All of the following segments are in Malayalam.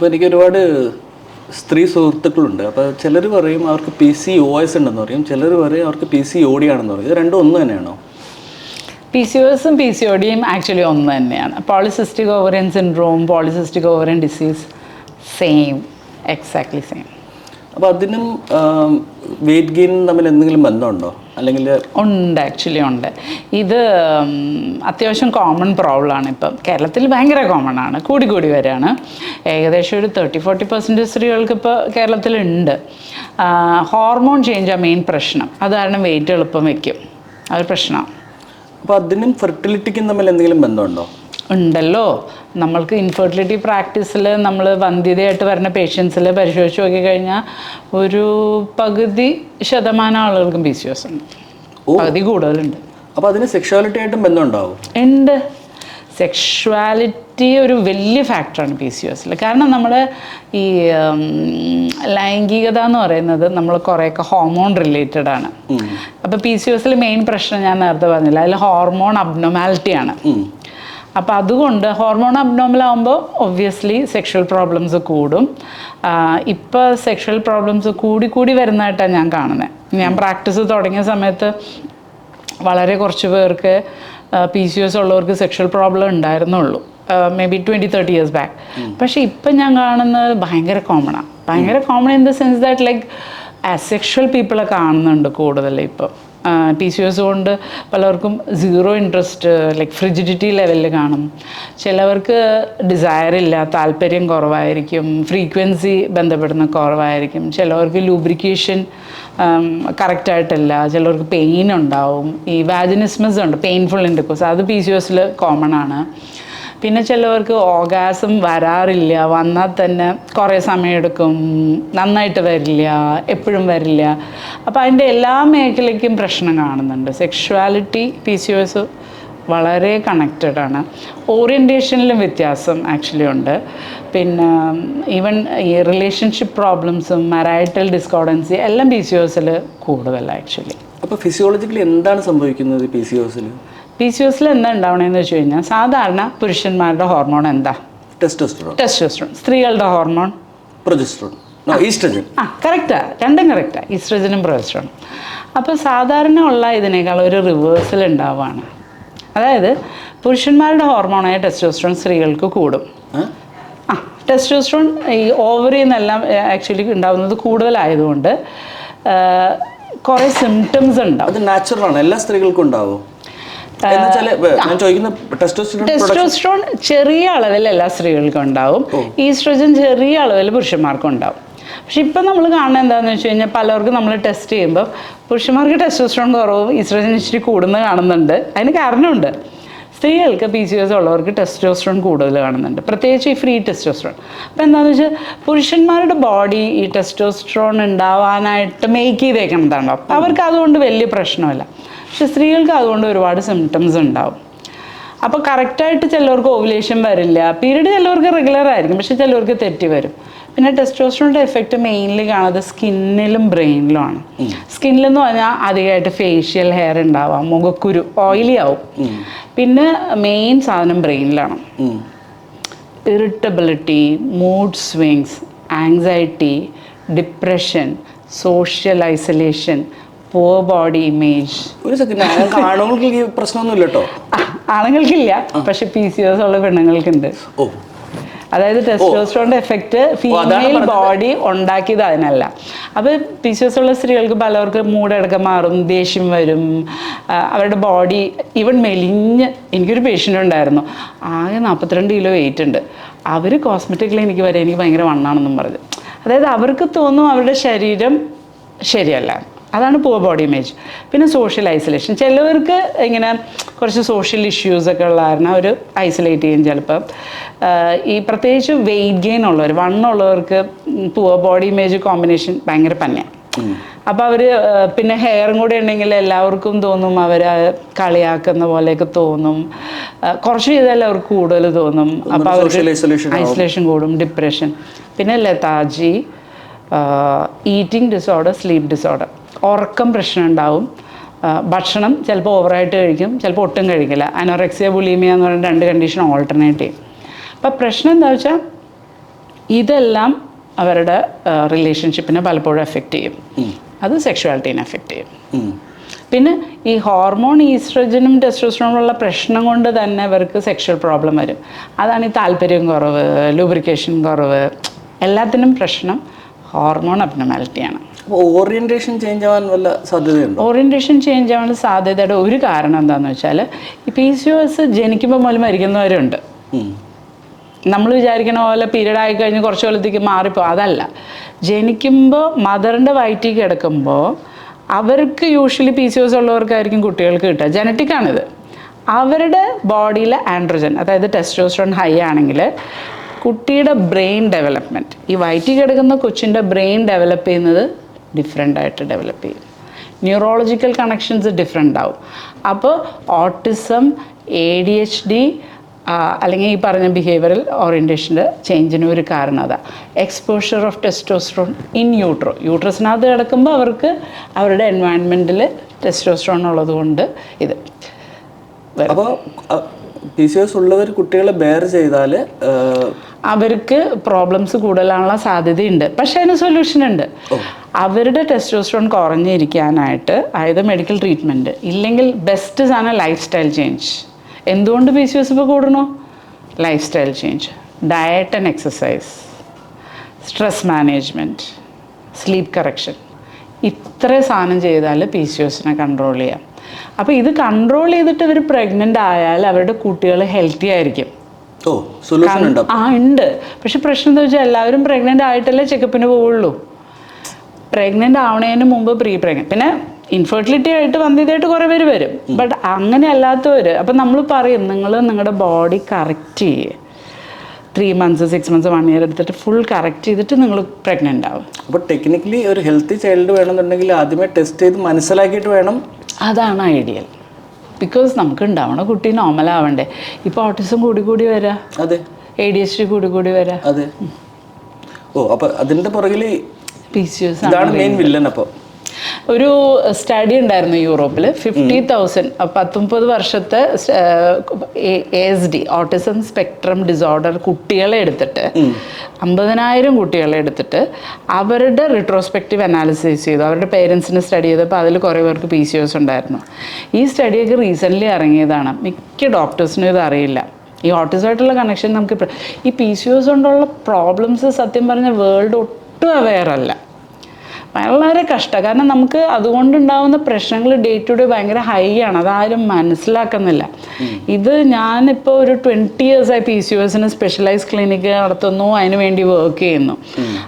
അപ്പോൾ എനിക്ക് ഒരുപാട് സ്ത്രീ സുഹൃത്തുക്കളുണ്ട്. അപ്പോൾ ചിലർ പറയും അവർക്ക് പി സി ഒ എസ് ഉണ്ടെന്ന് പറയും. ചിലർ പറയും അവർക്ക് പി സി ഒ ഡി ആണെന്ന് പറയും. ഇത് രണ്ടും ഒന്ന് തന്നെയാണോ? പി സി ഒസും പി സി ഒ ഡിയും ആക്ച്വലി ഒന്ന് തന്നെയാണ്. Polycystic ovarian syndrome polycystic ovarian disease same exactly same അപ്പോൾ അതിനും വെയിറ്റ് ഗെയിനും തമ്മിൽ എന്തെങ്കിലും ബന്ധമുണ്ടോ? അല്ലെങ്കിൽ ഉണ്ട് ആക്ച്വലി ഉണ്ട്. ഇത് അത്യാവശ്യം കോമൺ പ്രോബ്ലം ആണ് ഇപ്പം. കേരളത്തിൽ ഭയങ്കര കോമൺ ആണ്. കൂടി കൂടി വരികയാണ് ഏകദേശം ഒരു തേർട്ടി ഫോർട്ടി പെർസെന്റേജ് സ്ത്രീകൾക്ക് ഇപ്പോൾ കേരളത്തിലുണ്ട് ഹോർമോൺ ചേഞ്ച് ആ മെയിൻ പ്രശ്നം. അത് കാരണം വെയിറ്റ് എളുപ്പം വയ്ക്കും അതൊരു പ്രശ്നമാണ്. അപ്പോൾ അതിനും ഫെർട്ടിലിറ്റിക്കും തമ്മിൽ എന്തെങ്കിലും ബന്ധമുണ്ടോ? ഉണ്ടല്ലോ. നമ്മൾക്ക് ഇൻഫെർട്ടിലിറ്റി പ്രാക്ടീസിൽ നമ്മൾ വന്ധ്യതയായിട്ട് വരുന്ന പേഷ്യൻസിൽ പരിശോധിച്ച് നോക്കിക്കഴിഞ്ഞാൽ ഒരു പകുതി ശതമാനം ആളുകൾക്കും പി സി എസ് ഉണ്ട്. പകുതി കൂടുതലുണ്ട്. അപ്പോൾ അതിന് സെക്ഷുവാലിറ്റി ആയിട്ടും ബന്ധമുണ്ടാവും? ഉണ്ട്. സെക്ഷുവാലിറ്റി ഒരു വലിയ ഫാക്ടറാണ് പി സി എസിൽ കാരണം നമ്മൾ ഈ ലൈംഗികത എന്ന് പറയുന്നത് നമ്മൾ കുറേയൊക്കെ ഹോർമോൺ റിലേറ്റഡ് ആണ്. അപ്പോൾ പി സി എസിൽ മെയിൻ പ്രശ്നം ഞാൻ നേരത്തെ പറഞ്ഞില്ല അതിൽ ഹോർമോൺ അബ്നോമാലിറ്റി ആണ്. അപ്പോൾ അതുകൊണ്ട് ഹോർമോൺ അബ്നോമൽ ആകുമ്പോൾ ഒബ്വിയസ്ലി സെക്ഷൽ പ്രോബ്ലംസ് കൂടും. ഇപ്പോൾ സെക്ഷൽ പ്രോബ്ലംസ് കൂടി കൂടി വരുന്നതായിട്ടാണ് ഞാൻ കാണുന്നത് ഞാൻ പ്രാക്ടീസ് തുടങ്ങിയ സമയത്ത് വളരെ കുറച്ച് പേർക്ക് പി സി എസ് ഉള്ളവർക്ക് സെക്ഷൽ പ്രോബ്ലം ഉണ്ടായിരുന്നുള്ളൂ. Maybe twenty thirty years back പക്ഷേ ഇപ്പം ഞാൻ കാണുന്നത് ഭയങ്കര കോമണാണ് ഭയങ്കര common in the sense that like asexual പീപ്പിളെ കാണുന്നുണ്ട് കൂടുതൽ ഇപ്പം. പി സി എസ് കൊണ്ട് പലർക്കും സീറോ ഇൻട്രസ്റ്റ് ലൈക്ക് ഫ്രിജിഡിറ്റി ലെവലിൽ കാണും. ചിലവർക്ക് ഡിസയർ ഇല്ല താല്പര്യം കുറവായിരിക്കും ഫ്രീക്വൻസി ബന്ധപ്പെടുന്ന കുറവായിരിക്കും. ചിലവർക്ക് ലൂബ്രിക്കേഷൻ കറക്റ്റായിട്ടില്ല ചിലവർക്ക് പെയിൻ ഉണ്ടാവും. ഈ വാജിനിസ്മസ് ഉണ്ട് പെയിൻഫുൾ ഇൻഡിക്കോസ് അത് പി സി എസിൽ കോമൺ ആണ്. പിന്നെ ചിലവർക്ക് ഓഗാസം വരാറില്ല. വന്നാൽ തന്നെ കുറേ സമയമെടുക്കും. നന്നായിട്ട് വരില്ല. എപ്പോഴും വരില്ല. അപ്പോൾ അതിന്റെ എല്ലാ മേഖലയ്ക്കും പ്രശ്നം കാണുന്നുണ്ട്. സെക്ഷുവാലിറ്റി പി സി എസ് വളരെ കണക്റ്റഡ് ആണ്. ഓറിയന്റേഷനിലും വ്യത്യാസം ആക്ച്വലി ഉണ്ട്. പിന്നെ ഈവൻ ഈ റിലേഷൻഷിപ്പ് പ്രോബ്ലംസും മറൈറ്റൽ ഡിസ്കോർഡൻസി എല്ലാം പി സി ഒസിൽ കൂടുതലാണ് ആക്ച്വലി അപ്പോൾ ഫിസിയോളജിക്കലി എന്താണ് സംഭവിക്കുന്നത് പി സി ഒസിൽ പി സി ഒസിൽ എന്താ ഉണ്ടാവണമെന്ന് വെച്ച് കഴിഞ്ഞാൽ സാധാരണ പുരുഷന്മാരുടെ ഹോർമോൺ എന്താ? ടെസ്റ്റോസ്റ്ററോൺ ടെസ്റ്റോസ്റ്ററോൺ സ്ത്രീകളുടെ ഹോർമോൺ പ്രൊജസ്ട്രോൺ ഈസ്ട്രജൻ ആ. രണ്ടും കറക്റ്റാ ഈസ്ട്രജനും പ്രൊജസ്ട്രോണും അപ്പോൾ സാധാരണ ഉള്ള ഇതിനേക്കാൾ ഒരു റിവേഴ്സൽ ഉണ്ടാവുകയാണ് അതായത് പുരുഷന്മാരുടെ ഹോർമോണായ ടെസ്റ്റോസ്ട്രോൺ സ്ത്രീകൾക്ക് കൂടും. ആ? ടെസ്റ്റോസ്ട്രോൺ ഈ ഓവറിൽ നിന്നെല്ലാം ആക്ച്വലി ഉണ്ടാവുന്നത് കൂടുതലായതുകൊണ്ട് കുറേ സിംറ്റംസ് ഉണ്ടാവും. അത് നാച്ചുറൽ ആണ്. എല്ലാ സ്ത്രീകൾക്കും ഉണ്ടാവും എന്നുവെച്ചാൽ ഞാൻ ചോദിക്കുന്ന ടെസ്റ്റോസ്റ്ററോൺ ടെസ്റ്റോസ്ട്രോൺ ചെറിയ അളവിൽ എല്ലാ സ്ത്രീകൾക്കും ഉണ്ടാവും. ഈസ്ട്രോജൻ ചെറിയ അളവിൽ പുരുഷന്മാർക്കും ഉണ്ടാവും. പക്ഷെ ഇപ്പം നമ്മൾ കാണുന്നത് എന്താണെന്ന് വെച്ച് കഴിഞ്ഞാൽ പലർക്കും നമ്മൾ ടെസ്റ്റ് ചെയ്യുമ്പോൾ പുരുഷന്മാർക്ക് ടെസ്റ്റോസ്ട്രോൺ കുറവും ഈസ്ട്രോജൻ ഇച്ചിരി കൂടുന്നത് കാണുന്നുണ്ട്. അതിന് കാരണമുണ്ട്. സ്ത്രീകൾക്ക് പി സി എസ് ഉള്ളവർക്ക് ടെസ്റ്റോസ്ട്രോൺ കൂടുതൽ കാണുന്നുണ്ട്. പ്രത്യേകിച്ച് ഈ ഫ്രീ ടെസ്റ്റോസ്ട്രോൺ അപ്പോൾ എന്താണെന്ന് വെച്ചാൽ പുരുഷന്മാരുടെ ബോഡി ഈ ടെസ്റ്റോസ്ട്രോൺ ഉണ്ടാവാനായിട്ട് മേക്ക് ചെയ്തേക്കണതാണോ അപ്പോൾ അവർക്ക് അതുകൊണ്ട് വലിയ പ്രശ്നമില്ല. പക്ഷെ സ്ത്രീകൾക്ക് അതുകൊണ്ട് ഒരുപാട് സിംറ്റംസ് ഉണ്ടാവും. അപ്പോൾ കറക്റ്റായിട്ട് ചിലവർക്ക് ഓവുലേഷൻ വരില്ല. പീരീഡ് ചിലവർക്ക് റെഗുലർ ആയിരിക്കും. പക്ഷെ ചിലവർക്ക് തെറ്റി വരും. പിന്നെ ടെസ്റ്റോസ്റ്ററോണിന്റെ എഫക്റ്റ് മെയിൻലി കാണുന്നത് സ്കിന്നിലും ബ്രെയിനിലുമാണ് സ്കിന്നിലെന്ന് പറഞ്ഞാൽ അധികമായിട്ട് ഫേഷ്യൽ ഹെയർ ഉണ്ടാവാം മുഖക്കുരു ഓയിലി ആവും. പിന്നെ മെയിൻ സാധനം ബ്രെയിനിലാണ് irritability mood swings anxiety depression social isolation poor body image ഒരു സെക്കൻഡ് ആണുങ്ങൾക്ക് പ്രശ്നമൊന്നുമില്ല കേട്ടോ ആണുങ്ങൾക്കില്ല പക്ഷെ പി സി എസ് ഉള്ള പെണ്ണുങ്ങൾക്കുണ്ട്. ഓ. അതായത് ടെസ്റ്റോസ്ട്രോണിന്റെ എഫക്റ്റ് ഫീമെയിൽ ബോഡി ഉണ്ടാക്കിയത് അതിനല്ല അപ്പോൾ പി സി എസ് ഉള്ള സ്ത്രീകൾക്ക് പലവർക്ക് മൂടടക്കം മാറും ദേഷ്യം വരും അവരുടെ ബോഡി ഈവൻ മെലിഞ്ഞ്. എനിക്കൊരു പേഷ്യന്റ് ഉണ്ടായിരുന്നു. ആകെ നാൽപ്പത്തിരണ്ട് കിലോ വെയിറ്റ് ഉണ്ട്. അവർ കോസ്മെറ്റിക് ക്ലിനിക്ക് വരെ എനിക്ക് ഭയങ്കര വണ്ണാണെന്നും പറഞ്ഞു. അതായത് അവർക്ക് തോന്നും അവരുടെ ശരീരം ശരിയല്ല. അതാണ് പുവർ ബോഡി ഇമേജ് പിന്നെ സോഷ്യൽ ഐസൊലേഷൻ ചിലവർക്ക് ഇങ്ങനെ കുറച്ച് സോഷ്യൽ ഇഷ്യൂസൊക്കെ ഉള്ള കാരണം അവർ ഐസൊലേറ്റ് ചെയ്യും ചിലപ്പം. ഈ പ്രത്യേകിച്ച് വെയിറ്റ് ഗെയിൻ ഉള്ളവർ വണ്ണുള്ളവർക്ക് പുവർ ബോഡി ഇമേജ് കോമ്പിനേഷൻ ഭയങ്കര പന്നെയാണ് അപ്പോൾ അവർ പിന്നെ ഹെയറും കൂടെ ഉണ്ടെങ്കിൽ എല്ലാവർക്കും തോന്നും അവർ കളിയാക്കുന്ന പോലെയൊക്കെ തോന്നും. കുറച്ച് ചെയ്താൽ അവർക്ക് കൂടുതൽ തോന്നും. അപ്പോൾ അവർ ഐസൊലേഷൻ കൂടും ഡിപ്രഷൻ പിന്നെ lethargy eating disorder sleep disorder ഉറക്കം പ്രശ്നം ഉണ്ടാവും ഭക്ഷണം ചിലപ്പോൾ ഓവറായിട്ട് കഴിക്കും ചിലപ്പോൾ ഒട്ടും കഴിക്കില്ല. അനോറെക്സിയ ബുലീമിയ എന്ന് പറയുന്ന രണ്ട് കണ്ടീഷൻ ഓൾട്ടർനേറ്റ് ചെയ്യും. അപ്പോൾ പ്രശ്നം എന്താ വെച്ചാൽ ഇതെല്ലാം അവരുടെ റിലേഷൻഷിപ്പിനെ പലപ്പോഴും എഫക്റ്റ് ചെയ്യും. അത് സെക്ഷുവാലിറ്റീനെ എഫക്റ്റ് ചെയ്യും. പിന്നെ ഈ ഹോർമോൺ ഈസ്ട്രജനും ടെസ്റ്റോസ്റ്ററോണുള്ള പ്രശ്നം കൊണ്ട് തന്നെ അവർക്ക് സെക്ഷൽ പ്രോബ്ലം വരും. അതാണ് ഈ താല്പര്യം കുറവ് ലൂബ്രിക്കേഷൻ കുറവ് എല്ലാത്തിനും പ്രശ്നം. ഹോർമോൺ അബ്നമാലിറ്റിയാണ് ഓറിയന്റേഷൻ ചേഞ്ച് ആവാൻ വല്ല സാധ്യതയുണ്ട്? ഓറിയന്റേഷൻ ചേഞ്ച് ആവാൻ സാധ്യതയുടെ ഒരു കാരണം എന്താണെന്ന് വെച്ചാൽ ഈ പി സി ഒ എസ് ജനിക്കുമ്പോൾ മുതൽ മരിക്കുന്നവരുണ്ട് നമ്മൾ വിചാരിക്കണ പോലെ പീരീഡ് ആയി കഴിഞ്ഞ് കുറച്ച് കൊല്ലത്തേക്ക് മാറിപ്പോ അതല്ല. ജനിക്കുമ്പോൾ മദറിന്റെ വയറ്റിൽ കിടക്കുമ്പോൾ അവർക്ക് usually P C O S ഉള്ളവർക്കായിരിക്കും കുട്ടികൾക്ക് കിട്ടുക. ജനറ്റിക്കാണിത് അവരുടെ ബോഡിയിലെ ആൻഡ്രോജൻ അതായത് ടെസ്റ്റോസ്ട്രോൺ ഹൈ ആണെങ്കിൽ കുട്ടിയുടെ ബ്രെയിൻ ഡെവലപ്മെന്റ് ഈ വയറ്റി കിടക്കുന്ന കൊച്ചിന്റെ ബ്രെയിൻ ഡെവലപ്പ് ചെയ്യുന്നത് ഡിഫറെന്റ് ആയിട്ട് ഡെവലപ്പ് ചെയ്യും. ന്യൂറോളജിക്കൽ കണക്ഷൻസ് ഡിഫറെന്റ് ആവും. അപ്പോൾ autism A D H D അല്ലെങ്കിൽ ഈ പറഞ്ഞ ബിഹേവിയറൽ ഓറിയന്റേഷന്റെ ചേഞ്ചിന് ഒരു കാരണം അതാ. Exposure of testosterone in utero യൂട്രസിനകത്ത് കിടക്കുമ്പോൾ അവർക്ക് അവരുടെ എൻവയൺമെന്റിൽ ടെസ്റ്റോസ്ട്രോൺ ഉള്ളത് കൊണ്ട് ഇത് അപ്പോൾ പി സി എസ് ഉള്ളവർ കുട്ടികളെ ബെയർ ചെയ്താൽ അവർക്ക് പ്രോബ്ലംസ് കൂടുതലാണുള്ള സാധ്യതയുണ്ട്. പക്ഷേ അതിന് സൊല്യൂഷൻ ഉണ്ട്. അവരുടെ ടെസ്റ്റോസ്ട്രോൺ കുറഞ്ഞിരിക്കാനായിട്ട് അതായത് മെഡിക്കൽ ട്രീറ്റ്മെന്റ് ഇല്ലെങ്കിൽ ബെസ്റ്റ് ആണ് ലൈഫ് സ്റ്റൈൽ ചേഞ്ച് എന്തുകൊണ്ട് പി സി എസ് ഇപ്പോൾ കൂടണോ lifestyle change diet and exercise stress management sleep correction ഇത്ര സാധനം ചെയ്താൽ പി സി ഒസിനെ കൺട്രോൾ ചെയ്യാം. അപ്പോൾ ഇത് കൺട്രോൾ ചെയ്തിട്ട് അവർ പ്രഗ്നന്റ് ആയാൽ അവരുടെ കുട്ടികൾ ഹെൽത്തി ആയിരിക്കും. ഓ സൊല്യൂഷൻ ഉണ്ടോ? ആ ഉണ്ട്. പക്ഷെ പ്രശ്നം എന്താ വെച്ചാൽ എല്ലാവരും പ്രഗ്നന്റ് ആയിട്ടല്ലേ ചെക്കപ്പിന് പോവുള്ളൂ. പ്രഗ്നന്റ് ആവണതിന് മുമ്പ് പ്രീ പ്രഗ്നന്റ് പിന്നെ ഇൻഫെർട്ടിലിറ്റി ആയിട്ട് വന്ധ്യതയായിട്ട് കുറേ പേര് വരും. ബട്ട് അങ്ങനെ അല്ലാത്തവർ അപ്പം നമ്മൾ പറയും നിങ്ങൾ നിങ്ങളുടെ ബോഡി കറക്റ്റ് ചെയ്യുക three months six months one year എടുത്തിട്ട് ഫുൾ കറക്റ്റ് ചെയ്തിട്ട് നിങ്ങൾ പ്രഗ്നന്റ് ആവും. അപ്പോൾ ടെക്നിക്കലി ഒരു ഹെൽത്തി ചൈൽഡ് വേണമെന്നുണ്ടെങ്കിൽ ആദ്യമേ ടെസ്റ്റ് ചെയ്ത് മനസ്സിലാക്കിയിട്ട് വേണം. അതാണ് ഐഡിയൽ ബിക്കോസ് നമുക്ക് ഉണ്ടാവണം കുട്ടി നോർമൽ ആവണ്ടേ. ഇപ്പോൾ ഓട്ടിസം കൂടി കൂടി വരാ. അതെ. എ ഡി എച്ച് ഡി കൂടി കൂടി വരാ. അതെ. ഓ അപ്പോൾ അതിന്റെ പുറകിൽ പി സി എസ് ഇതാണ് മെയിൻ വില്ലൻ അപ്പോൾ ഒരു സ്റ്റഡി ഉണ്ടായിരുന്നു യൂറോപ്പിൽ ഫിഫ്റ്റി തൗസൻഡ് പത്തൊമ്പത് വർഷത്തെ S D autism spectrum disorder കുട്ടികളെ എടുത്തിട്ട് അമ്പതിനായിരം കുട്ടികളെ എടുത്തിട്ട് അവരുടെ റിട്രോസ്പെക്റ്റീവ് അനാലിസിസ് ചെയ്തു. അവരുടെ പേരൻസിനെ സ്റ്റഡി ചെയ്തപ്പോൾ അതിൽ കുറേ പേർക്ക് പി സി ഒസ് ഉണ്ടായിരുന്നു. ഈ സ്റ്റഡിയൊക്കെ റീസെന്റ്ലി ഇറങ്ങിയതാണ്. മിക്ക ഡോക്ടേഴ്സിനും ഇത് അറിയില്ല. ഈ ഓട്ടിസമായിട്ടുള്ള കണക്ഷൻ നമുക്ക് ഈ പി സി ഒസ് കൊണ്ടുള്ള പ്രോബ്ലംസ് സത്യം പറഞ്ഞാൽ വേൾഡ് ഒട്ടും അവെയർ അല്ല. വളരെ കഷ്ടം. കാരണം നമുക്ക് അതുകൊണ്ടുണ്ടാവുന്ന പ്രശ്നങ്ങൾ ഡേ ടു ഡേ ഭയങ്കര ഹൈ ആണ്. അതാരും മനസ്സിലാക്കുന്നില്ല. ഇത് ഞാനിപ്പോൾ ഒരു ട്വന്റി ഇയേഴ്സായി പി സി എസിന് സ്പെഷ്യലൈസ് ക്ലിനിക്ക് നടത്തുന്നു. അതിന് വേണ്ടി വർക്ക് ചെയ്യുന്നു.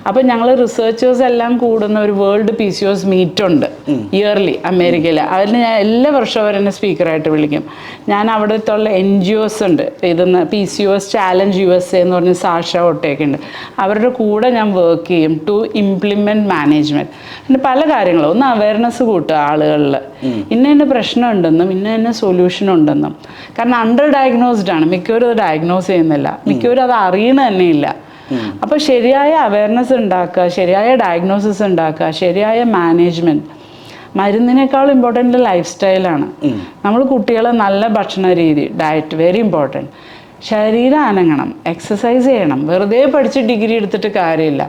അപ്പം ഞങ്ങൾ റിസർച്ചേഴ്സ് എല്ലാം കൂടുന്ന ഒരു world P C O S meet ഉണ്ട് ഇയർലി അമേരിക്കയിൽ അതിൽ ഞാൻ എല്ലാ വർഷവും അവരെന്നെ സ്പീക്കറായിട്ട് വിളിക്കും. ഞാൻ അവിടുത്തെ എൻ ജി ഒസ് ഉണ്ട്. ഇതെന്ന് P C O S challenge U S A എന്ന് പറഞ്ഞ സാഷ ഒട്ടയൊക്കെ ഉണ്ട്. അവരുടെ കൂടെ ഞാൻ വർക്ക് ചെയ്യും ടു ഇംപ്ലിമെന്റ് മാനേജ്മെന്റ് പിന്നെ പല കാര്യങ്ങളും. ഒന്ന് അവയർനെസ് കൂട്ടുക ആളുകളിൽ ഇന്ന ഇന്ന പ്രശ്നം ഉണ്ടെന്നും ഇന്ന ഇന്ന സൊല്യൂഷൻ ഉണ്ടെന്നും. കാരണം അണ്ടർ ഡയഗ്നോസ്ഡ് ആണ്. മിക്കവരും അത് ഡയഗ്നോസ് ചെയ്യുന്നില്ല. മിക്കവരും അത് അറിയണ തന്നെയില്ല ഇല്ല അപ്പോൾ ശരിയായ അവയർനെസ് ഉണ്ടാക്കുക ശരിയായ ഡയഗ്നോസിസ് ഉണ്ടാക്കുക ശരിയായ മാനേജ്മെന്റ് മരുന്നിനേക്കാൾ ഇമ്പോർട്ടന്റ് ലൈഫ് സ്റ്റൈലാണ് നമ്മൾ കുട്ടികളെ നല്ല ഭക്ഷണ രീതി ഡയറ്റ് വെരി ഇമ്പോർട്ടന്റ് ശരീരം അനങ്ങണം എക്സസൈസ് ചെയ്യണം. വെറുതെ പഠിച്ച് ഡിഗ്രി എടുത്തിട്ട് കാര്യമില്ല.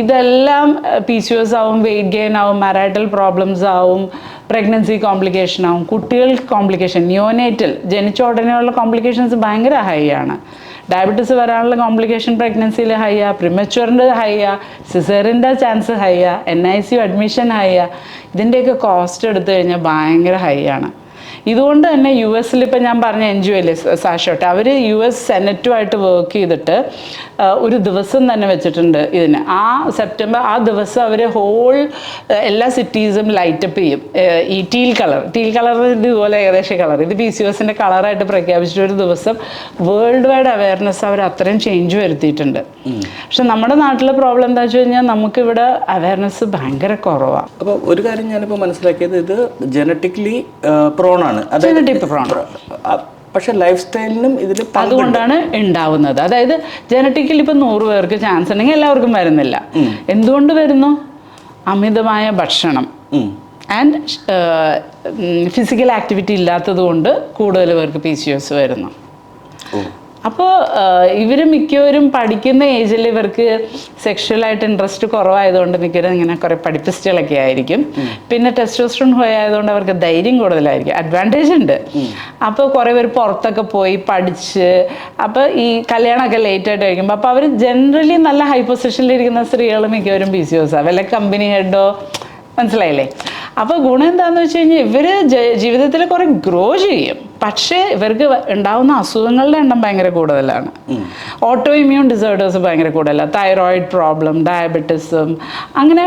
ഇതെല്ലാം പി സി എസ് ആവും വെയിറ്റ് ഗെയിൻ ആവും മെറൈറ്റൽ പ്രോബ്ലംസ് ആവും പ്രഗ്നൻസി കോംപ്ലിക്കേഷൻ ആവും. കുട്ടികൾക്ക് കോംപ്ലിക്കേഷൻ ന്യൂനേറ്റൽ ജനിച്ച ഉടനെയുള്ള കോംപ്ലിക്കേഷൻസ് ഭയങ്കര ഹൈ ആണ്. ഡയബറ്റീസ് വരാനുള്ള കോംപ്ലിക്കേഷൻ പ്രഗ്നൻസിയിൽ ഹൈ ആ പ്രിമച്വറിന്റെ ഹൈ ആ സിസേറിന്റെ ചാൻസ് ഹൈ ആ N I C admission high ആ ഇതിന്റെയൊക്കെ കോസ്റ്റ് എടുത്തു കഴിഞ്ഞാൽ ഭയങ്കര ഹൈ ആണ്. ഇതുകൊണ്ട് തന്നെ യു എസിൽ ഇപ്പം ഞാൻ പറഞ്ഞ എൻ ജി ഒ അല്ലേ സാഷോട്ടെ അവർ യു എസ് സെനറ്റുമായിട്ട് വർക്ക് ചെയ്തിട്ട് ഒരു ദിവസം തന്നെ വെച്ചിട്ടുണ്ട് ഇതിന്. ആ സെപ്റ്റംബർ ആ ദിവസം അവർ ഹോൾ എല്ലാ സിറ്റീസും ലൈറ്റപ്പ് ചെയ്യും. ഈ ടീൽ കളർ ടീൽ കളർ ഇതുപോലെ ഏകദേശം കളർ ഇത് പി സി എസിന്റെ കളറായിട്ട് പ്രഖ്യാപിച്ചിട്ട് ഒരു ദിവസം വേൾഡ് വൈഡ് അവയർനെസ് അവർ അത്രയും ചേഞ്ച് വരുത്തിയിട്ടുണ്ട്. പക്ഷെ നമ്മുടെ നാട്ടിലെ പ്രോബ്ലം എന്താ വെച്ച് കഴിഞ്ഞാൽ നമുക്കിവിടെ അവയർനെസ് ഭയങ്കര കുറവാണ് അപ്പോൾ ഒരു കാര്യം ഞാനിപ്പോൾ മനസ്സിലാക്കിയത് ഇത് ജനറ്റിക്കലി പ്രോൺ ആണ്. പക്ഷെ ലൈഫ് സ്റ്റൈലിനും ഇതിൽ അതുകൊണ്ടാണ് ഉണ്ടാവുന്നത് അതായത് ജനറ്റിക്കലി ഇപ്പം നൂറ് പേർക്ക് ചാൻസ് ഉണ്ടെങ്കിൽ എല്ലാവർക്കും വരുന്നില്ല. എന്തുകൊണ്ട് വരുന്നു? അമിതമായ ഭക്ഷണം. ആൻഡ് ഫിസിക്കൽ ആക്ടിവിറ്റി ഇല്ലാത്തത് കൊണ്ട് കൂടുതൽ പേർക്ക് പി സി എസ് വരുന്നു. അപ്പോൾ ഇവർ മിക്കവരും പഠിക്കുന്ന ഏജിൽ ഇവർക്ക് സെക്ഷുവലായിട്ട് ഇൻട്രസ്റ്റ് കുറവായതുകൊണ്ട് മിക്കവരും ഇങ്ങനെ കുറേ പഠിപ്പിസ്റ്റുകളൊക്കെ ആയിരിക്കും. പിന്നെ ടെസ്റ്റോസ്ട്രോൺ ഹൈ ആയതുകൊണ്ട് അവർക്ക് ധൈര്യം കൂടുതലായിരിക്കും. അഡ്വാന്റേജ് ഉണ്ട്. അപ്പോൾ കുറേ പേര് പുറത്തൊക്കെ പോയി പഠിച്ച് അപ്പോൾ ഈ കല്യാണമൊക്കെ ലേറ്റായിട്ട് കഴിക്കുമ്പോൾ അപ്പോൾ അവർ ജനറലി നല്ല ഹൈ പൊസിഷനിലിരിക്കുന്ന സ്ത്രീകൾ മിക്കവരും ബി സി ഓസാണ് വല്ല കമ്പനി ഹെഡോ മനസ്സിലായില്ലേ? അപ്പോൾ ഗുണം എന്താണെന്ന് വെച്ച് കഴിഞ്ഞാൽ ഇവർ ജീവിതത്തിൽ കുറേ ഗ്രോ ചെയ്യും. പക്ഷേ ഇവർക്ക് ഉണ്ടാകുന്ന ഉണ്ടാവുന്ന അസുഖങ്ങളുടെ എണ്ണം ഭയങ്കര കൂടുതലാണ്. ഓട്ടോ ഇമ്മ്യൂൺ ഡിസോർഡേഴ്സ് ഭയങ്കര കൂടുതലാണ് തൈറോയിഡ് പ്രോബ്ലം ഡയബറ്റിസും അങ്ങനെ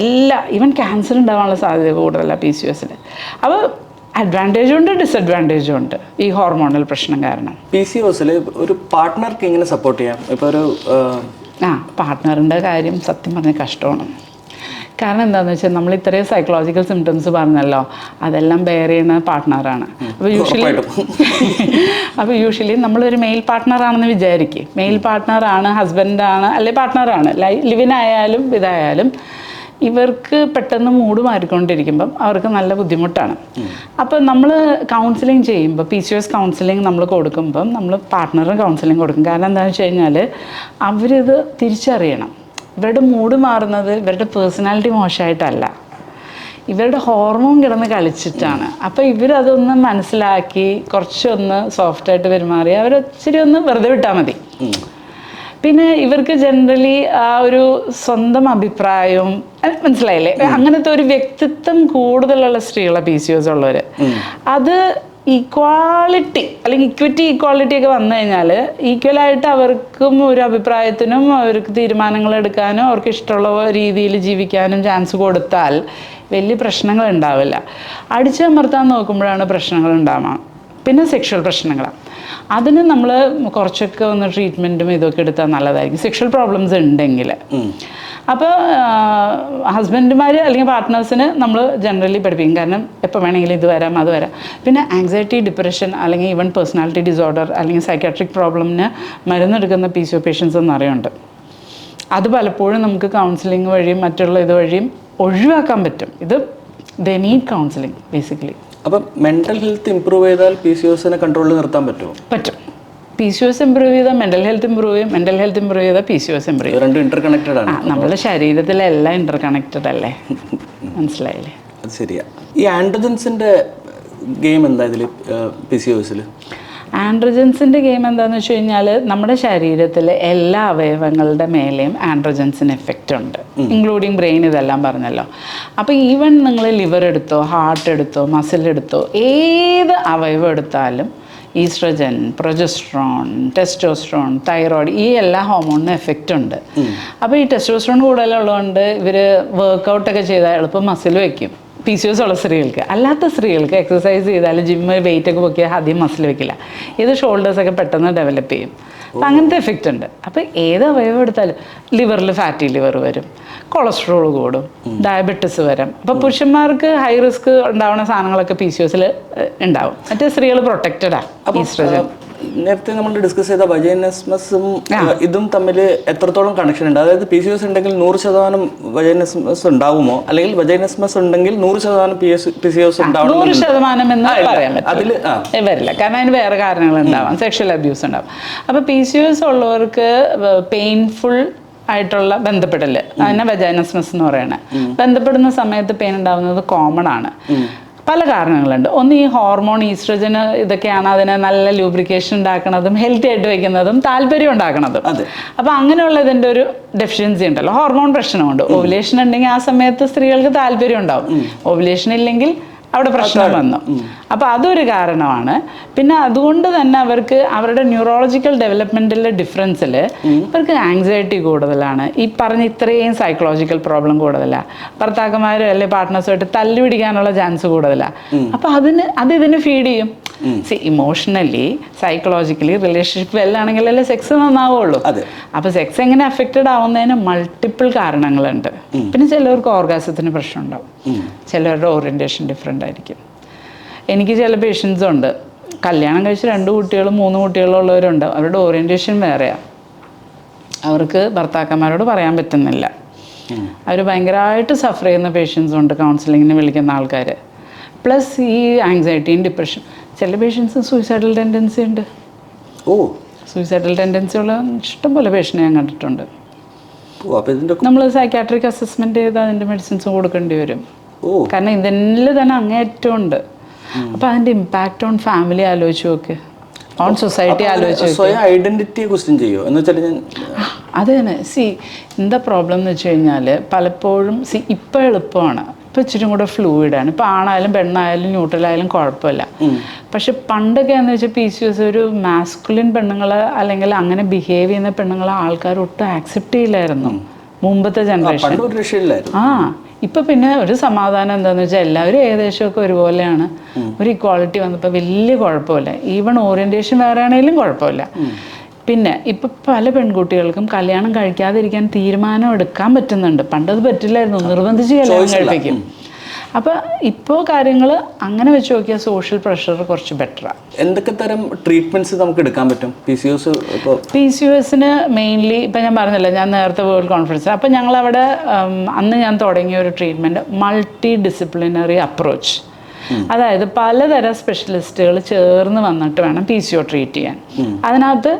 എല്ലാ ഈവൻ ക്യാൻസർ ഉണ്ടാവാനുള്ള സാധ്യത കൂടുതലാണ് പി സി എസിൽ അപ്പോൾ അഡ്വാന്റേജും ഉണ്ട് ഡിസഡ്വാന്റേജും ഉണ്ട് ഈ ഹോർമോണൽ പ്രശ്നം കാരണം. പി സി ഒസിൽ ഒരു പാർട്ട്ണർക്ക് എങ്ങനെ സപ്പോർട്ട് ചെയ്യാം? ഇപ്പോൾ ഒരു ആ, ആ പാർട്ട്ണറിന്റെ കാര്യം സത്യം പറഞ്ഞാൽ കഷ്ടമാണ്. കാരണം എന്താണെന്ന് വെച്ചാൽ നമ്മൾ ഇത്രയും സൈക്കോളജിക്കൽ സിംറ്റംസ് പറഞ്ഞല്ലോ അതെല്ലാം ബെയർ ചെയ്യുന്ന പാർട്ട്ണറാണ് അപ്പോൾ യൂഷ്വലി അപ്പോൾ യൂഷ്വലി നമ്മളൊരു മെയിൽ പാർട്ട്ണറാണെന്ന് വിചാരിക്കും. മെയിൽ പാർട്ട്ണറാണ് ഹസ്ബൻഡാണ് അല്ലെ പാർട്ട്ണറാണ് ലൈ ലിവിനായാലും ഇതായാലും ഇവർക്ക് പെട്ടെന്ന് മൂഡ് മാറിക്കൊണ്ടിരിക്കുമ്പം അവർക്ക് നല്ല ബുദ്ധിമുട്ടാണ്. അപ്പോൾ നമ്മൾ കൗൺസിലിംഗ് ചെയ്യുമ്പോൾ പി സി എസ് കൗൺസിലിംഗ് നമ്മൾ കൊടുക്കുമ്പം നമ്മൾ പാർട്ട്ണറിന് കൗൺസിലിംഗ് കൊടുക്കും. കാരണം എന്താണെന്ന് വെച്ച് കഴിഞ്ഞാൽ അവരിത് തിരിച്ചറിയണം. ഇവരുടെ മൂഡ് മാറുന്നത് ഇവരുടെ പേഴ്സണാലിറ്റി മോശമായിട്ടല്ല. ഇവരുടെ ഹോർമോൺ കിടന്ന് കളിച്ചിട്ടാണ്. അപ്പോൾ ഇവരതൊന്ന് മനസ്സിലാക്കി കുറച്ചൊന്ന് സോഫ്റ്റായിട്ട് പെരുമാറി അവരൊത്തിരി ഒന്ന് വെറുതെ വിട്ടാൽ മതി. പിന്നെ ഇവർക്ക് ജനറലി ആ ഒരു സ്വന്തം അഭിപ്രായവും മനസ്സിലായില്ലേ? അങ്ങനത്തെ ഒരു വ്യക്തിത്വം കൂടുതലുള്ള സ്ത്രീകളെ പി സി ഒസ് ഉള്ളവർ അത് ഈക്വാളിറ്റി അല്ലെങ്കിൽ ഇക്വിറ്റി ഈക്വാളിറ്റി ഒക്കെ വന്നു കഴിഞ്ഞാൽ ഈക്വലായിട്ട് അവർക്കും ഒരു അഭിപ്രായത്തിനും അവർക്ക് തീരുമാനങ്ങൾ എടുക്കാനും അവർക്ക് ഇഷ്ടമുള്ള രീതിയിൽ ജീവിക്കാനും ചാൻസ് കൊടുത്താൽ വലിയ പ്രശ്നങ്ങൾ ഉണ്ടാവില്ല. അടിച്ചമർത്താൻ നോക്കുമ്പോഴാണ് പ്രശ്നങ്ങൾ ഉണ്ടാവുക. പിന്നെ സെക്ഷൽ പ്രശ്നങ്ങളാണ് അതിന് നമ്മൾ കുറച്ചൊക്കെ ഒന്ന് ട്രീറ്റ്മെന്റും ഇതൊക്കെ എടുത്താൽ നല്ലതായിരിക്കും. സെക്ഷൽ പ്രോബ്ലംസ് ഉണ്ടെങ്കിൽ അപ്പോൾ ഹസ്ബൻഡുമാർ അല്ലെങ്കിൽ പാർട്ട്നേഴ്സിന് നമ്മൾ ജനറലി പഠിപ്പിക്കും. കാരണം എപ്പോൾ വേണമെങ്കിലും ഇത് വരാം അത് വരാം. പിന്നെ ആങ്സൈറ്റി ഡിപ്രഷൻ അല്ലെങ്കിൽ ഈവൻ പേഴ്സണാലിറ്റി ഡിസോർഡർ അല്ലെങ്കിൽ സൈക്കാട്രിക് പ്രോബ്ലമിന് മരുന്നെടുക്കുന്ന പി സി ഒ പേഷ്യൻസ് എന്നറിയുണ്ട് അത് പലപ്പോഴും നമുക്ക് കൗൺസിലിംഗ് വഴിയും മറ്റുള്ള ഇത് വഴിയും ഒഴിവാക്കാൻ പറ്റും. ഇത് ദ നീഡ് കൗൺസിലിംഗ് ബേസിക്കലി അപ്പം മെന്റൽ ഹെൽത്ത് ഇമ്പ്രൂവ് ചെയ്താൽ പി സി ഒസിനെ കൺട്രോളിൽ നിർത്താൻ പറ്റുമോ? പറ്റും. P C O S improve ചെയ്താൽ മെന്റൽ ഹെൽത്ത് ഇമ്പ്രൂവ് ചെയ്യും മെന്റൽ ഹെൽത്ത് ഇമ്പ്രൂവ് ചെയ്താൽ P C O S improve ചെയ്യും. രണ്ടും ഇന്റർകണക്റ്റഡ് ആണ്. നമ്മുടെ ശരീരത്തിലെല്ലാം ഇന്റർകണക്റ്റഡ് അല്ലേ? മനസ്സിലായില്ലേ? അത് ശരിയാ. ഈ ആൻഡ്രജൻസിന്റെ ഗെയിം എന്താ ഇതിൽ പി സി ഒസിൽ ആൻഡ്രജൻസിന്റെ ഗെയിം എന്താണെന്ന് വെച്ച് കഴിഞ്ഞാൽ നമ്മുടെ ശരീരത്തിലെ എല്ലാ അവയവങ്ങളുടെ മേലെയും ആൻഡ്രജൻസിന് എഫക്റ്റ് ഉണ്ട്. ഇൻക്ലൂഡിങ് ബ്രെയിൻ ഇതെല്ലാം പറഞ്ഞല്ലോ. അപ്പോൾ ഈവൻ നിങ്ങൾ ലിവർ എടുത്തോ ഹാർട്ട് എടുത്തോ മസിൽ എടുത്തോ ഏത് അവയവം എടുത്താലും ഈസ്ട്രജൻ പ്രൊജസ്ട്രോൺ ടെസ്റ്റോസ്ട്രോൺ തൈറോയ്ഡ് ഈ എല്ലാ ഹോർമോണിനും എഫക്റ്റ് ഉണ്ട്. അപ്പോൾ ഈ ടെസ്റ്റോസ്ട്രോൺ കൂടുതലുള്ളതുകൊണ്ട് ഇവർ വർക്കൗട്ടൊക്കെ ചെയ്താൽ എളുപ്പം മസിൽ വയ്ക്കും പി സി ഒസ് ഉള്ള സ്ത്രീകൾക്ക്. അല്ലാത്ത സ്ത്രീകൾക്ക് എക്സസൈസ് ചെയ്താലും ജിമ്മിൽ വെയിറ്റ് ഒക്കെ പൊക്കിയാൽ ആദ്യം മസിൽ വെക്കില്ല. ഇത് ഷോൾഡേഴ്സൊക്കെ പെട്ടെന്ന് ഡെവലപ്പ് ചെയ്യും. അപ്പം അങ്ങനത്തെ എഫക്റ്റ് ഉണ്ട്. അപ്പം ഏത് അവയവം എടുത്താലും ലിവറിൽ ഫാറ്റി ലിവർ വരും കൊളസ്ട്രോൾ കൂടും ഡയബറ്റിസ് വരും. അപ്പം പുരുഷന്മാർക്ക് ഹൈ റിസ്ക് ഉണ്ടാവുന്ന സാധനങ്ങളൊക്കെ പി സി ഒസിൽ ഉണ്ടാവും. മറ്റേ സ്ത്രീകൾ പ്രൊട്ടക്റ്റഡാണ് ഈസ്ട്രജൻ നേരത്തെ നമ്മൾ ഡിസ്കസ് ചെയ്ത വജൈനസ്മസും ഇതും തമ്മിൽ എത്രത്തോളം കണക്ഷൻ ഉണ്ട്? അതായത് പി സി എസ് ഉണ്ടെങ്കിൽ നൂറ് ശതമാനം വജൈനസ്മസ് ഉണ്ടാവുമോ? അല്ലെങ്കിൽ വജൈനസ്മസ് ഉണ്ടെങ്കിൽ നൂറ് ശതമാനം P S P C S ഉണ്ടാവും നൂറ് ശതമാനം എന്ന് പറയാൻ അതിൽ വരില്ല. കാരണം അതിന് വേറെ കാരണങ്ങൾ ഉണ്ടാവാം. സെക്ഷൽ അബ്യൂസ് ഉണ്ടാവും. അപ്പോൾ പി സി എസ് ഉള്ളവർക്ക് പെയിൻഫുൾ ആയിട്ടുള്ള ബന്ധപ്പെടൽ അതിനെ വജൈനസ്മസ് എന്ന് പറയുന്നത് ബന്ധപ്പെടുന്ന സമയത്ത് പെയിൻ ഉണ്ടാവുന്നത് കോമൺ ആണ്. പല കാരണങ്ങളുണ്ട്. ഒന്ന് ഈ ഹോർമോൺ ഈസ്ട്രജന് ഇതൊക്കെയാണ് അതിനെ നല്ല ലൂബ്രിക്കേഷൻ ഉണ്ടാക്കുന്നതും ഹെൽത്തി ആയിട്ട് വെക്കുന്നതും താല്പര്യം ഉണ്ടാക്കുന്നതും. അപ്പോൾ അങ്ങനെയുള്ള ഇതിന്റെ ഒരു ഡെഫിഷ്യൻസി ഉണ്ടല്ലോ. ഹോർമോൺ പ്രശ്നമുണ്ട്. ഓവുലേഷൻ ഉണ്ടെങ്കിൽ ആ സമയത്ത് സ്ത്രീകൾക്ക് താല്പര്യം ഉണ്ടാവും. ഓവുലേഷൻ ഇല്ലെങ്കിൽ അവിടെ പ്രശ്നം വന്നു. അപ്പോൾ അതൊരു കാരണമാണ്. പിന്നെ അതുകൊണ്ട് തന്നെ അവർക്ക് അവരുടെ ന്യൂറോളജിക്കൽ ഡെവലപ്മെന്റിലെ ഡിഫറൻസിൽ ഇവർക്ക് ആങ്സൈറ്റി കൂടുതലാണ്. ഈ പറഞ്ഞ ഇത്രയും സൈക്കോളജിക്കൽ പ്രോബ്ലം കൂടുതലാണ് ഭർത്താക്കന്മാരും അല്ലെങ്കിൽ പാർട്ട്നേഴ്സുമായിട്ട് തല്ലു പിടിക്കാനുള്ള ചാൻസ് കൂടുതലാണ് അപ്പോൾ അതിന് അത് ഇതിന് ഫീഡ് ചെയ്യും. ഇമോഷണലി സൈക്കോളജിക്കലി റിലേഷൻഷിപ്പ് വെല്ലാണെങ്കിലല്ലേ സെക്സ് നന്നാവുള്ളൂ. അപ്പോൾ സെക്സ് എങ്ങനെ അഫക്റ്റഡ് ആവുന്നതിന് മൾട്ടിപ്പിൾ കാരണങ്ങളുണ്ട്. പിന്നെ ചിലവർക്ക് ഓർഗാസത്തിന് പ്രശ്നം ഉണ്ടാവും ചിലവരുടെ ഓറിയന്റേഷൻ ഡിഫറെന്റ് ആയിരിക്കും. എനിക്ക് ചില പേഷ്യൻസ് ഉണ്ട്. കല്യാണം കഴിച്ച് രണ്ട് കുട്ടികളും മൂന്ന് കുട്ടികളും ഉള്ളവരുണ്ട്. അവരുടെ ഓറിയന്റേഷൻ വേറെയാണ് അവർക്ക് ഭർത്താക്കന്മാരോട് പറയാൻ പറ്റുന്നില്ല. അവർ ഭയങ്കരമായിട്ട് സഫർ ചെയ്യുന്ന പേഷ്യൻസ് ഉണ്ട് കൗൺസിലിങ്ങിന് വിളിക്കുന്ന ആൾക്കാർ പ്ലസ് ഈ ആങ്സൈറ്റിയും ഡിപ്രഷൻ ചില പേഷ്യൻസ് സൂയിസൈഡൽ ടെൻഡൻസി ഉണ്ട്. ഓ. സൂയിസൈഡൽ ടെൻഡൻസി ഉള്ള ഇഷ്ടംപോലെ പേഷ്യന്റ് ഞാൻ കണ്ടിട്ടുണ്ട്. നമ്മൾ സൈക്കാട്രിക് അസസ്മെന്റ് ചെയ്ത് അതിന്റെ മെഡിസിൻസ് കൊടുക്കേണ്ടി വരും. കാരണം ഇതിൽ തന്നെ അങ്ങേറ്റം ഉണ്ട്. അപ്പോൾ അതിന്റെ ഇമ്പാക്റ്റ് ഓൺ ഫാമിലി ആലോചിച്ച് നോക്ക്. ഓൺ സൊസൈറ്റി ആലോചിച്ച് സ്വയം ഐഡന്റിറ്റിയെ ക്വസ്റ്റ്യൻ ചെയ്യോ? എന്ന് വെച്ചാൽ ഞാൻ അത് തന്നെ. സി എന്താ പ്രോബ്ലം എന്ന് വെച്ച് കഴിഞ്ഞാൽ പലപ്പോഴും സി ഇപ്പോൾ എളുപ്പമാണ്. ഇപ്പം ഇച്ചിരി കൂടെ ഫ്ലൂയിഡാണ് ഇപ്പം ആണായാലും പെണ്ണായാലും ന്യൂട്രലായാലും കുഴപ്പമില്ല. പക്ഷെ പണ്ടൊക്കെ എന്ന് വെച്ചാൽ പി സി എസ് ഒരു മാസ്കുലിൻ പെണ്ണുങ്ങൾ അല്ലെങ്കിൽ അങ്ങനെ ബിഹേവ് ചെയ്യുന്ന പെണ്ണുങ്ങളെ ആൾക്കാർ ഒട്ടും ആക്സെപ്റ്റ് ചെയ്യില്ലായിരുന്നു. മുമ്പത്തെ ജനറേഷൻ ആ. ഇപ്പൊ പിന്നെ ഒരു സമാധാനം എന്താന്ന് വെച്ചാൽ എല്ലാവരും ഏകദേശമൊക്കെ ഒരുപോലെയാണ്. ഒരു ഇക്വാളിറ്റി വന്നപ്പോൾ വലിയ കുഴപ്പമില്ല. ഈവൺ ഓറിയന്റേഷൻ വേറെ ആണെങ്കിലും കുഴപ്പമില്ല പിന്നെ ഇപ്പൊ പല പെൺകുട്ടികൾക്കും കല്യാണം കഴിക്കാതിരിക്കാൻ തീരുമാനം എടുക്കാൻ പറ്റുന്നുണ്ട്. പണ്ടത് പറ്റില്ലായിരുന്നു. നിർബന്ധിച്ച് കല്യാണം കഴിപ്പിക്കും. അപ്പൊ ഇപ്പോൾ കാര്യങ്ങൾ അങ്ങനെ വെച്ച് നോക്കിയാൽ സോഷ്യൽ പ്രഷർ കുറച്ച് ബെറ്ററാണ് എന്തൊക്കെ തരം ട്രീറ്റ്മെന്റ്സ് നമുക്ക് എടുക്കാൻ പറ്റും? P C S P C എസിന് മെയിൻലി ഇപ്പം ഞാൻ പറഞ്ഞില്ല ഞാൻ നേരത്തെ വേൾഡ് കോൺഫറൻസ് അപ്പം ഞങ്ങളവിടെ അവിടെ അന്ന് ഞാൻ തുടങ്ങിയ ഒരു ട്രീറ്റ്മെന്റ് മൾട്ടി ഡിസിപ്ലിനറി അപ്രോച്ച് അതായത് പലതരം സ്പെഷ്യലിസ്റ്റുകൾ ചേർന്ന് വന്നിട്ട് വേണം പി സി ഒ ട്രീറ്റ് ചെയ്യാൻ. അതിനകത്ത്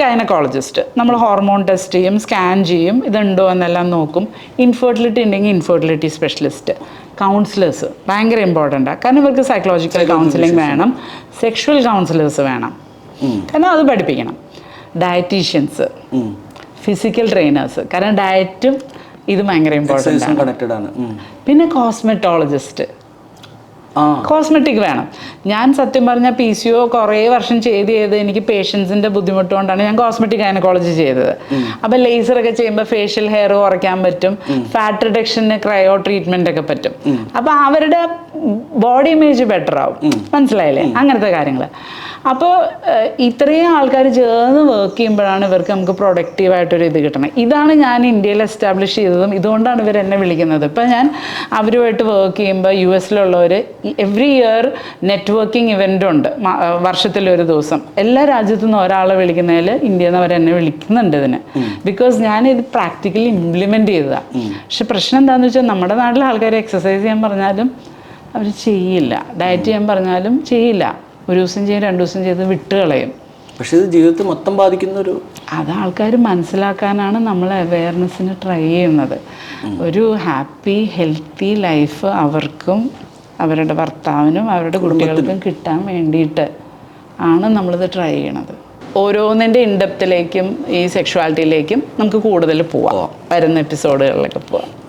ഗൈനക്കോളജിസ്റ്റ് നമ്മൾ ഹോർമോൺ ടെസ്റ്റ് ചെയ്യും സ്കാൻ ചെയ്യും ഇതുണ്ടോ എന്നെല്ലാം നോക്കും. ഇൻഫെർട്ടിലിറ്റി ഉണ്ടെങ്കിൽ ഇൻഫെർട്ടിലിറ്റി സ്പെഷ്യലിസ്റ്റ് കൗൺസിലേഴ്സ് ഭയങ്കര ഇമ്പോർട്ടന്റാണ് കാരണം ഇവർക്ക് സൈക്കോളജിക്കൽ കൗൺസിലിംഗ് വേണം. സെക്ഷുവൽ കൗൺസിലേഴ്സ് വേണം. കാരണം അത് പഠിപ്പിക്കണം. ഡയറ്റീഷ്യൻസ് ഫിസിക്കൽ ട്രെയിനേഴ്സ് കാരണം ഡയറ്റും ഇത് ഭയങ്കര ഇമ്പോർട്ടന്റ് ആണ്. പിന്നെ കോസ്മെറ്റോളജിസ്റ്റ് കോസ്മെറ്റിക് വേണം. ഞാൻ സത്യം പറഞ്ഞാൽ പി സി ഒ കുറേ വർഷം ചെയ്ത് ചെയ്ത് എനിക്ക് പേഷ്യൻസിന്റെ ബുദ്ധിമുട്ട് കൊണ്ടാണ് ഞാൻ കോസ്മെറ്റിക് ഗൈനക്കോളജി ചെയ്തത്. അപ്പം ലേസറൊക്കെ ചെയ്യുമ്പോൾ ഫേഷ്യൽ ഹെയർ കുറയ്ക്കാൻ പറ്റും. ഫാറ്റ് റിഡക്ഷന് ക്രയോ ട്രീറ്റ്മെന്റ് ഒക്കെ പറ്റും. അപ്പം അവരുടെ ബോഡി ഇമേജ് ബെറ്റർ ആവും. മനസ്സിലായില്ലേ? അങ്ങനത്തെ കാര്യങ്ങൾ അപ്പോൾ ഇത്രയും ആൾക്കാർ ചേർന്ന് വർക്ക് ചെയ്യുമ്പോഴാണ് ഇവർക്ക് നമുക്ക് പ്രൊഡക്റ്റീവായിട്ടൊരു ഇത് കിട്ടണം. ഇതാണ് ഞാൻ ഇന്ത്യയിൽ എസ്റ്റാബ്ലിഷ് ചെയ്തതും ഇതുകൊണ്ടാണ് ഇവർ എന്നെ വിളിക്കുന്നത്. ഇപ്പം ഞാൻ അവരുമായിട്ട് വർക്ക് ചെയ്യുമ്പോൾ യു എസിലുള്ളവർ എവറി ഇയർ നെറ്റ്വർക്കിംഗ് ഇവന്റ് ഉണ്ട്. വർഷത്തിൽ ഒരു വർഷത്തിലൊരു ദിവസം. എല്ലാ രാജ്യത്തു നിന്നും ഒരാളെ വിളിക്കുന്നതിൽ ഇന്ത്യ നിന്ന് അവർ എന്നെ വിളിക്കുന്നുണ്ട് ഇതിന്. ബിക്കോസ് ഞാൻ ഇത് പ്രാക്ടിക്കലി ഇംപ്ലിമെന്റ് ചെയ്തതാണ് പക്ഷെ പ്രശ്നം എന്താണെന്ന് വെച്ചാൽ നമ്മുടെ നാട്ടിലെ ആൾക്കാർ എക്സസൈസ് ചെയ്യാൻ പറഞ്ഞാലും അവർ ചെയ്യില്ല. ഡയറ്റ് ചെയ്യാൻ പറഞ്ഞാലും ചെയ്യില്ല. ഒരു ദിവസം ചെയ്യും രണ്ടു ദിവസം ചെയ്ത് വിട്ട് കളയും. പക്ഷേ ഇത് ജീവിതത്തെ മൊത്തം ബാധിക്കുന്ന ഒരു അത് ആൾക്കാർ മനസ്സിലാക്കാനാണ് നമ്മൾ അവയർനെസ്സിന് ട്രൈ ചെയ്യുന്നത്. ഒരു ഹാപ്പി ഹെൽത്തി ലൈഫ് അവർക്കും അവരുടെ ഭർത്താവിനും അവരുടെ കുട്ടികൾക്കും കിട്ടാൻ വേണ്ടിയിട്ട് ആണ് നമ്മളിത് ട്രൈ ചെയ്യണത്. ഓരോന്നിന്റെ ഇൻഡപ്തിലേക്കും ഈ സെക്ഷുവാലിറ്റിയിലേക്കും നമുക്ക് കൂടുതൽ പോവാം. വരുന്ന എപ്പിസോഡുകളിലൊക്കെ പോവാം.